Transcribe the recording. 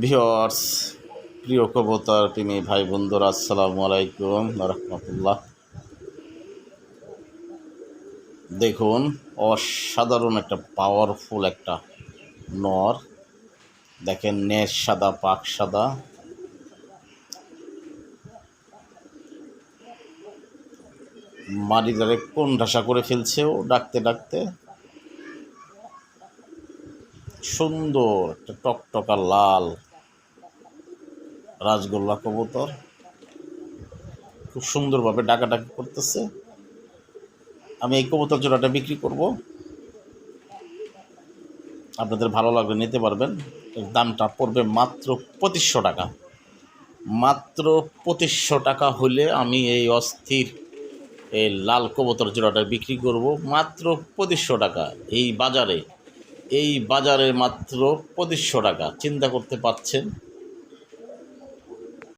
Viewers প্রিয় কবতার, প্রেমী ভাই বন্ধুরা, আসসালামু আলাইকুম রহমতুল্লাহ। দেখুন, অসাধারণ একটা পাওয়ারফুল একটা নর। দেখেন নেশ সাদা, পাক সাদা। মারিদারে কোন ঢাসা করে ফেলছে ও ডাকতে ডাকতে সুন্দর, একটা টকটকা লাল রাজগোল্লা কবুতর। খুব সুন্দরভাবে ডাকাডাকি করতেছে। আমি এই কবুতর জোড়াটা বিক্রি করব। আপনাদের ভালো লাগলে নিতে পারবেন। এর দামটা পড়বে মাত্র পঁচিশশো টাকা। মাত্র পঁচিশশো টাকা হলে আমি এই অস্থির এই লাল কবুতর জোড়াটা বিক্রি করব। মাত্র পঁচিশশো টাকা। এই বাজারে এই বাজারে মাত্র পঁচিশশো টাকা। চিন্তা করতে পারছেন?